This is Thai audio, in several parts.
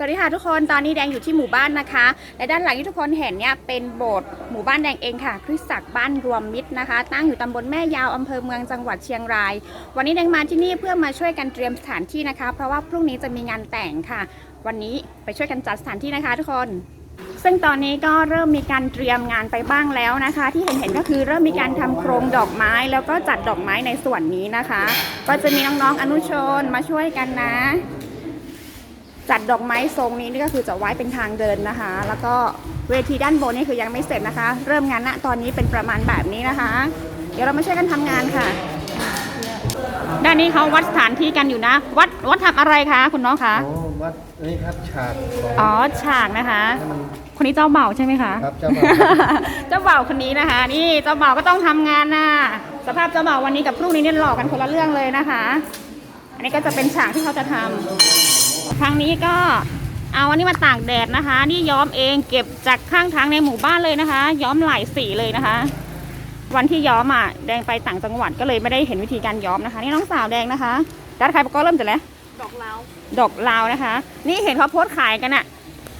สวัสดีค่ะทุกคนตอนนี้แดงอยู่ที่หมู่บ้านนะคะ และด้านหลังที่ทุกคนเห็นเนี่ยเป็นโบสถ์หมู่บ้านแดงเองค่ะ คริสตักบ้านรวมมิตรนะคะ ตั้งอยู่ตำบลแม่ยาวอำเภอเมืองจังหวัดเชียงราย วันนี้แดงมาที่นี่เพื่อมาช่วยกันเตรียมสถานที่นะคะ เพราะว่าพรุ่งนี้จะมีงานแต่งค่ะ วันนี้ไปช่วยกันจัดสถานที่นะคะ ทุกคนซึ่งตอนนี้ก็เริ่มมีการเตรียมงานไปบ้างแล้วนะคะ ที่เห็นเห็นๆก็คือเริ่มมีการทำโครงดอกไม้แล้วก็จัดดอกไม้ในส่วนนี้นะคะ ก็จะมีน้องๆอนุชนมาช่วยกันนะ จัดดอกไม้ทรงนี้นี่ก็คือจะไว้เป็นทางเดินนะคะ แล้วก็เวทีด้านบนนี่คือยังไม่เสร็จนะคะ เริ่มงานณตอนนี้เป็นประมาณแบบนี้นะคะ เดี๋ยวเรามาช่วยกันทำงานค่ะ ด้านนี้เขาวัดสถานที่กันอยู่นะ วัดวัดทำอะไรคะคุณน้องคะโอ้วัดนี่ครับฉากของอ๋อฉากนะคะ ให้มัน คนนี้เจ้าเบ่าวใช่ไหมคะครับเจ้าบ่าวเจ้าบ่าวคนนี้นะคะ นี่เจ้าบ่าวก็ต้องทำงานนะสภาพเจ้าบ่าววันนี้กับพรุ่งนี้เนี่ยหลอกกันคนละเรื่องเลยนะคะ อันนี้ก็จะเป็นฉากที่เขาจะทำ ทางนี้ก็เอาอันนี้มาตากแดดนะคะ นี่ย้อมเองเก็บจากข้างทางในหมู่บ้านเลยนะคะ ย้อมหลายสีเลยนะคะ วันที่ย้อมอะแดงไปต่างจังหวัดก็เลยไม่ได้เห็นวิธีการย้อมนะคะ นี่น้องสาวแดงนะคะด้านใครก็เริ่มเสร็จแล้วดอกลาวดอกลาวนะคะ นี่เห็นเขาโพสต์ขายกันอะ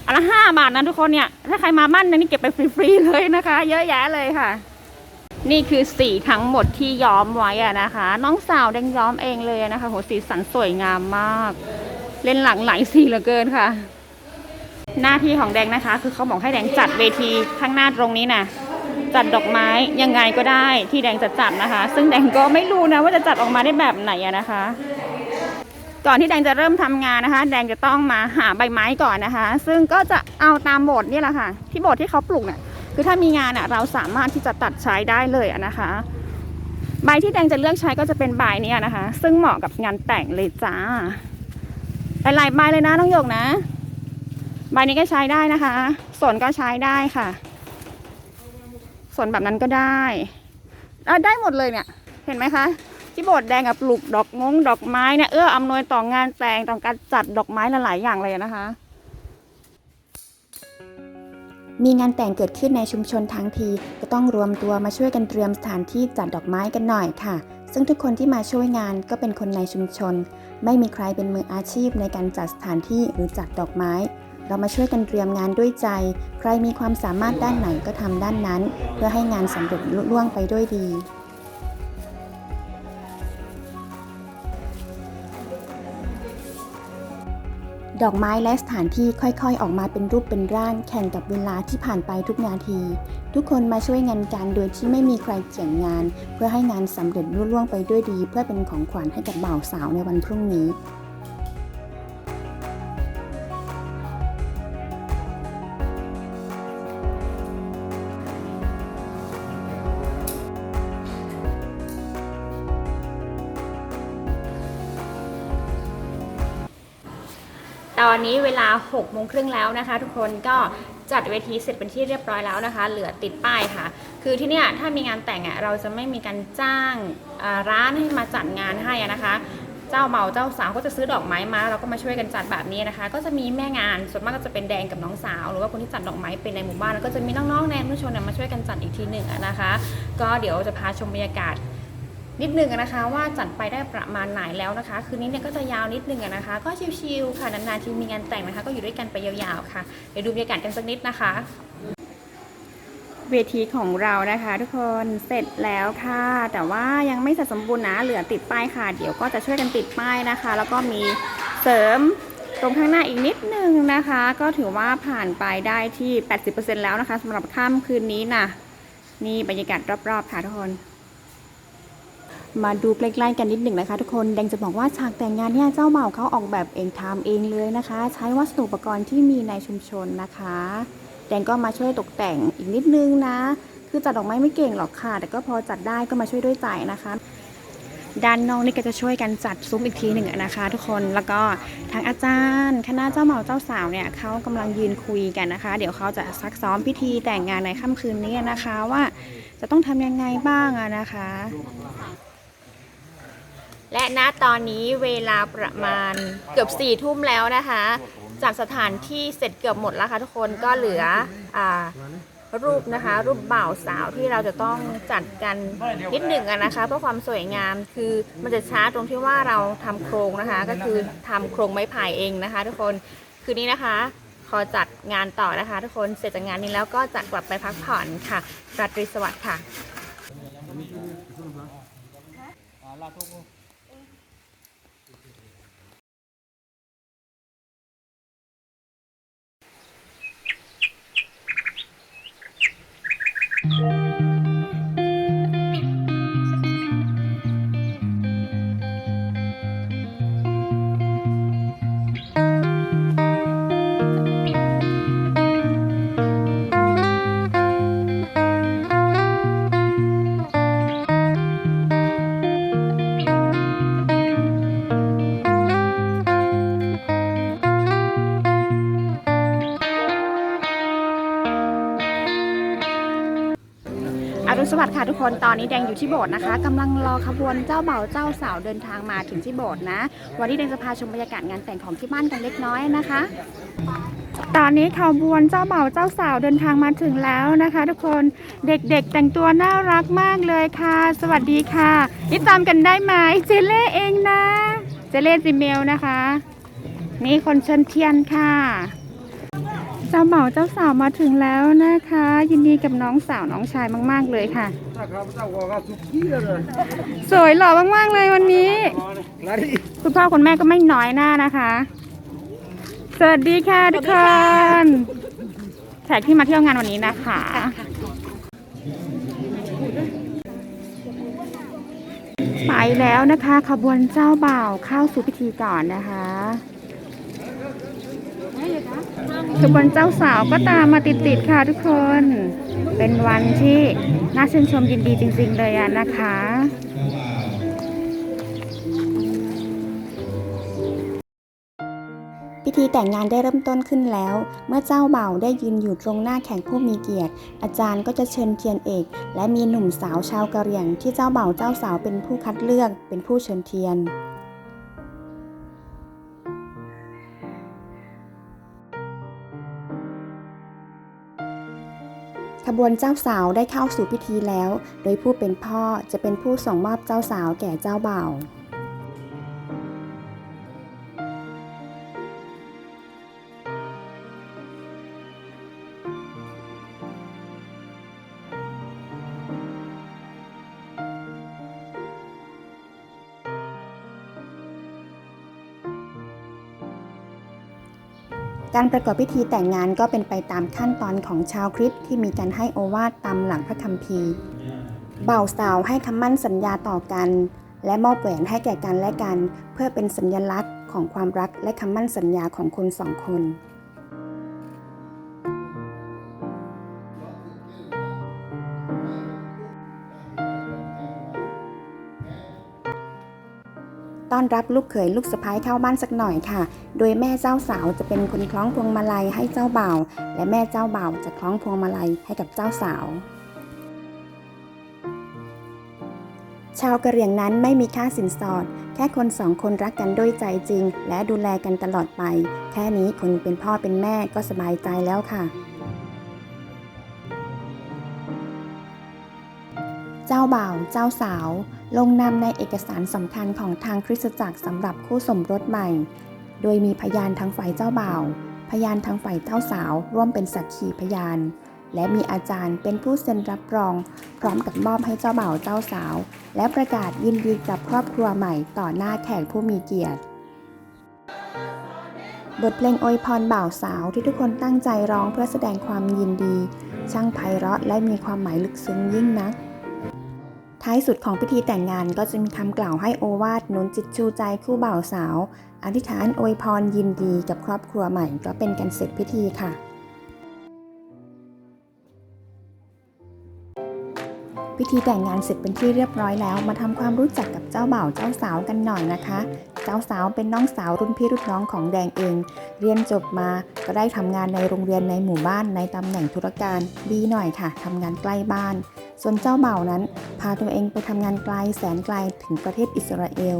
อันละห้าบาทนะทุกคนเนี่ยถ้าใครมาบ้านนะนี่เก็บไปฟรีๆเลยนะคะ เยอะแยะเลยค่ะ นี่คือสีทั้งหมดที่ย้อมไว้อะนะคะ น้องสาวแดงย้อมเองเลยนะคะโหสีสันสวยงามมาก เล่นหลังหลายสีเหลือเกินค่ะ หน้าที่ของแดงนะคะ คือเขาบอกให้แดงจัดเวทีข้างหน้าตรงนี้นะจัดดอกไม้ยังไงก็ได้ที่แดงจะจัดนะคะ ซึ่งแดงก็ไม่รู้นะว่าจะจัดออกมาได้แบบไหนนะคะ ก่อนที่แดงจะเริ่มทำงานนะคะ แดงจะต้องมาหาใบไม้ก่อนนะคะ ซึ่งก็จะเอาตามโบสถ์นี่แหละค่ะ ที่โบสถ์ที่เขาปลูกเนี่ยคือถ้ามีงานอะเราสามารถที่จะตัดใช้ได้เลยนะคะ ใบที่แดงจะเลือกใช้ก็จะเป็นใบเนี้นะคะ ซึ่งเหมาะกับงานแต่งเลยจ้า หลายๆใบเลยนะน้องหยกนะ ใบนี้ก็ใช้ได้นะคะส่วนก็ใช้ได้ค่ะส่วนแบบนั้นก็ได้ได้หมดเลยเนี่ย เห็นไหมคะที่โบสถ์แดงกับปลูกดอกงงดอกไม้เนี่ยเอื้ออำนวยต่องานแต่งต่อการจัดดอกไม้หลายๆอย่างเลยนะคะ มีงานแต่งเกิดขึ้นในชุมชนทั้งที ก็ต้องรวมตัวมาช่วยกันเตรียมสถานที่จัดดอกไม้กันหน่อยค่ะ ซึ่งทุกคนที่มาช่วยงานก็เป็นคนในชุมชน ไม่มีใครเป็นมืออาชีพในการจัดสถานที่หรือจัดดอกไม้ เรามาช่วยกันเตรียมงานด้วยใจ ใครมีความสามารถด้านไหนก็ทำด้านนั้น เพื่อให้งานสำเร็จลุล่วงไปด้วยดี ดอกไม้และสถานที่ค่อยๆ ออกมาเป็นรูปเป็นร่างแข่งกับเวลาที่ผ่านไปทุกนาที ทุกคนมาช่วยงานกันโดยที่ไม่มีใครเกี่ยงงาน เพื่อให้งานสำเร็จรุ่ล่วงไปด้วยดี เพื่อเป็นของขวัญให้กับบ่าวสาวในวันพรุ่งนี้ ตอนนี้เวลา6โมงครึ่งแล้วนะคะ ทุกคนก็จัดเวทีเสร็จเป็นที่เรียบร้อยแล้วนะคะ เหลือติดป้ายค่ะ คือที่เนี่ยถ้ามีงานแต่งอะเราจะไม่มีการจ้างร้านให้มาจัดงานให้นะคะ เจ้าเบ่าเจ้าสาวก็จะซื้อดอกไม้มาเราก็มาช่วยกันจัดแบบนี้นะคะ ก็จะมีแม่งานส่วนมากก็จะเป็นแดงกับน้องสาว หรือว่าคนที่จัดดอกไม้เป็นในหมู่บ้านแล้วก็จะมีน้องๆในอนุชนเนี่ยมาช่วยกันจัดอีกทีหนึ่งนะคะ ก็เดี๋ยวจะพาชมบรรยากาศ นิดนึงนะคะ ว่าจัดไปได้ประมาณไหนแล้วนะคะ คืนนี้เนี่ยก็จะยาวนิดนึงนะคะ ก็ชิลๆค่ะนานๆที่มีงานแต่งนะคะ ก็อยู่ด้วยกันไปยาวๆค่ะเดี๋ยวดูบรรยากาศกันสักนิดนะคะ เวทีของเรานะคะ ทุกคนเสร็จแล้วค่ะ แต่ว่ายังไม่เสร็จสมบูรณ์นะเหลือติดป้ายค่ะ เดี๋ยวก็จะช่วยกันติดป้ายนะคะ แล้วก็มีเสริมตรงข้างหน้าอีกนิดนึงนะคะ ก็ถือว่าผ่านไปได้ที่ 80%แล้วนะคะสำหรับค่ำคืนนี้นะนี่บรรยากาศรอบๆค่ะทุกคน มาดูใกล้ๆกันนิดหนึ่งนะคะ ทุกคนแดงจะบอกว่าฉากแต่งงานเนี่ยเจ้าเบ่าเขาออกแบบเองทำเองเลยนะคะ ใช้วัสดุอุปกรณ์ที่มีในชุมชนนะคะ แดงก็มาช่วยตกแต่งอีกนิดนึงนะ คือจัดดอกไม้ไม่เก่งหรอกค่ะ แต่ก็พอจัดได้ก็มาช่วยด้วยใจนะคะด้านนอกนี่ก็จะช่วยกันจัดซุ้มอีกทีหนึ่งนะคะ ทุกคนแล้วก็ทางอาจารย์คณะเจ้าบ่าเจ้าสาวเนี่ยเขากำลังยืนคุยกันนะคะ เดี๋ยวเขาจะซักซ้อมพิธีแต่งงานในค่ำคืนนี้นะคะว่าจะต้องทำยังไงบ้างนะคะ และณตอนนี้เวลาประมาณเกือบสี่ทุ่มแล้วนะคะจัดสถานที่เสร็จเกือบหมดแล้วค่ะทุกคนก็เหลืออรูปนะคะ รูปบ่าวสาวที่เราจะต้องจัดกันนิดหนึ่งนะคะเพื่อความสวยงามคือมันจะช้าตรงที่ว่าเราทำโครงนะคะ ก็คือทำโครงไม้ไผ่เองนะคะ ทุกคนคืนนี้นะคะขอจัดงานต่อนะคะ ทุกคนเสร็จจากงานนี้แล้วก็จะกลับไปพักผ่อนค่ะราตรีสวัสดิ์ค่ะ อรุ สวัสดิ์ค่ะทุกคนตอนนี้แดงอยู่ที่โบสถ์นะคะกำลังรอขบวนเจ้าเบ่าวเจ้าสาวเดินทางมาถึงที่โบสถ์นะ วันนี้แดงจะพาชมบรรยากาศงานแต่งของที่บ้านกันเล็กน้อยนะคะ ตอนนี้ขบวนเจ้าเบ่าวเจ้าสาวเดินทางมาถึงแล้วนะคะ ทุกคนเด็กๆแต่งตัวน่ารักมากเลยค่ะ สวัสดีค่ะนี่ตามกันได้ไหมเจเล่เองนะ เจเล่จิเมลนะคะ นี่คนเชิญเทียนค่ะ เจ้าบ่าวเจ้าสาวมาถึงแล้วนะคะ ยินดีกับน้องสาวน้องชายมาก ๆ เลยค่ะสวยหล่อมาก ๆ เลยวันนี้คุณพ่อคุณแม่ก็ไม่น้อยหน้านะคะ สวัสดีค่ะทุกคนแขกที่มาเที่ยวงานวันนี้นะคะ ไปแล้วนะคะ ขบวนเจ้าบ่าวเข้าสู่พิธีก่อนนะคะ ขบวนเจ้าสาวก็ตามมาติดๆค่ะทุกคน เป็นวันที่น่าชื่นชมยินดีจริง ๆ เลยอะนะคะพิธีแต่งงานได้เริ่มต้นขึ้นแล้ว เมื่อเจ้าเบ่าได้ยืนอยู่ตรงหน้าแขกผู้มีเกียรติ อาจารย์ก็จะเชิญเทียนเอก และมีหนุ่มสาวชาวกะเหรี่ยงที่เจ้าเบ่าเจ้าสาวเป็นผู้คัดเลือกเป็นผู้เชิญเทียน บวนเจ้าสาวได้เข้าสู่พิธีแล้ว โดยผู้เป็นพ่อจะเป็นผู้ส่งมอบเจ้าสาวแก่เจ้าบ่าว การประกอบพิธีแต่งงานก็เป็นไปตามขั้นตอนของชาวคริสต์ที่มีการให้โอวาทตามหลังพระคัมภีร์บ่าวสาวให้คำมั่นสัญญาต่อกัน และมอบแหวนให้แก่กันและกัน เพื่อเป็นสัญลักษณ์ของความรักและคำมั่นสัญญาของคนสองคน ต้อนรับลูกเขยลูกสะพ้ายเข้าบ้านสักหน่อยค่ะ โดยแม่เจ้าสาวจะเป็นคนคล้องพวงมาลัยให้เจ้าบ่าว และแม่เจ้าบ่าวจะคล้องพวงมาลัยให้กับเจ้าสาว ชาวกะเหรี่ยงนั้นไม่มีค่าสินสอด แค่คนสองคนรักกันด้วยใจจริง และดูแลกันตลอดไป แค่นี้คนเป็นพ่อเป็นแม่ก็สบายใจแล้วค่ะ เจ้าบ่าว เจ้าสาว ลงนามในเอกสารสำคัญของทางคริสตจักรสำหรับคู่สมรสใหม่ โดยมีพยานทางฝ่ายเจ้าบ่าว พยานทางฝ่ายเจ้าสาว ร่วมเป็นสักขีพยาน และมีอาจารย์เป็นผู้เซ็นรับรอง พร้อมกับมอบให้เจ้าบ่าวเจ้าสาว และประกาศยินดีกับครอบครัวใหม่ต่อหน้าแขกผู้มีเกียรติบทเพลงโอยพรบ่าวสาวที่ทุกคนตั้งใจร้องเพื่อแสดงความยินดี ช่างไพเราะและมีความหมายลึกซึ้งยิ่งนัก ท้ายสุดของพิธีแต่งงานก็จะมีคำกล่าวให้โอวาทหนุนจิตชูใจคู่บ่าวสาว อธิษฐานอวยพรยินดีกับครอบครัวใหม่ก็เป็นการเสร็จพิธีค่ะพิธีแต่งงานเสร็จเป็นที่เรียบร้อยแล้ว มาทำความรู้จักกับเจ้าบ่าวเจ้าสาวกันหน่อยนะคะ เจ้าสาวเป็นน้องสาวรุ่นพี่รุ่นน้องของแดงเอง เรียนจบมาก็ได้ทำงานในโรงเรียนในหมู่บ้านในตำแหน่งธุรการดีหน่อยค่ะทำงานใกล้บ้าน ส่วนเจ้าเบ่านั้น พาตัวเองไปทำงานไกลแสนไกลถึงประเทศอิสราเอล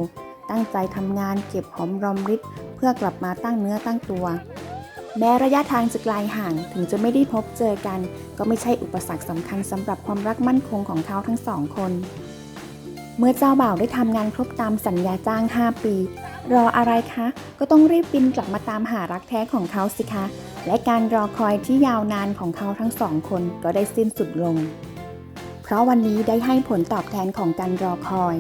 ตั้งใจทำงานเก็บหอมรอมริบเพื่อกลับมาตั้งเนื้อตั้งตัว แม้ระยะทางจะไกลห่างถึงจะไม่ได้พบเจอกัน ก็ไม่ใช่อุปสรรคสำคัญสำหรับความรักมั่นคงของเขาทั้งสองคน เมื่อเจ้าบ่าวได้ทำงานครบตามสัญญาจ้าง 5 ปี รออะไรคะ ก็ต้องรีบบินกลับมาตามหารักแท้ของเขาสิคะและการรอคอยที่ยาวนานของเขาทั้งสองคนก็ได้สิ้นสุดลง เพราะวันนี้ได้ให้ผลตอบแทนของการรอคอย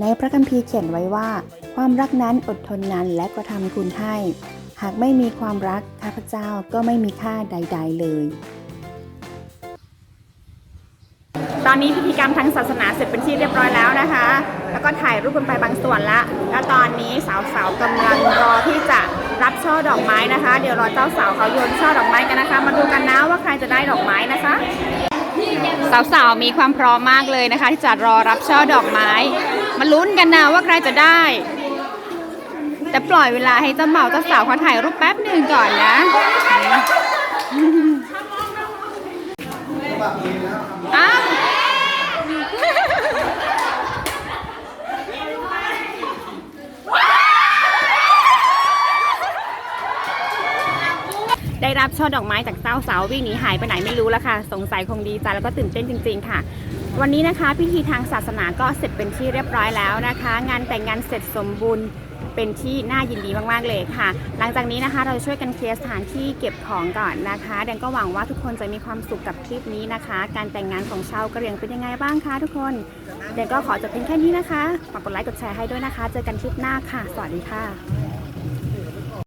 ในพระคัมภีร์เขียนไว้ว่า ความรักนั้นอดทนนานและกระทำคุณให้ หากไม่มีความรักข้าพเจ้าก็ไม่มีค่าใด ๆ เลย ตอนนี้พิธีกรรมทางศาสนาเสร็จเป็นที่เรียบร้อยแล้วนะคะ แล้วก็ถ่ายรูปกันไปบางส่วนละ แล้วตอนนี้สาวๆกำลังรอที่จะรับช่อดอกไม้นะคะ เดี๋ยวรอเจ้าสาวเขาโยนช่อดอกไม้กันนะคะ มาดูกันนะว่าใครจะได้ดอกไม้นะคะ สาวๆ มีความพร้อมมากเลยนะคะ ที่จะรอรับช่อดอกไม้ มาลุ้นกันนะว่าใครจะได้ แต่ปล่อยเวลาให้เจ้าเหมาเจ้าสาวเขาถ่ายรูปแป๊บหนึ่งก่อนนะ อ้าว ได้ รับช่อดอกไม้จากเจ้าสาววิ่งหนีหายไปไหนไม่รู้แล้วค่ะ สงสัยคงดีใจแล้วก็ตื่นเต้นจริง ๆ ค่ะ วันนี้นะคะ พิธีทางศาสนาก็เสร็จเป็นที่เรียบร้อยแล้วนะคะ งานแต่งงานเสร็จสมบูรณ์เป็นที่น่ายินดีมากๆเลยค่ะ หลังจากนี้นะคะ เราช่วยกันเคลียร์สถานที่เก็บของก่อนนะคะแดงก็หวังว่าทุกคนจะมีความสุขกับคลิปนี้นะคะ การแต่งงานของชาวกะเหรี่ยงเป็นยังไงบ้างคะทุกคนแดงก็ขอจบเพียงแค่นี้นะคะฝากกดไลค์กดแชร์ให้ด้วยนะคะ เจอกันคลิปหน้าค่ะ สวัสดีค่ะ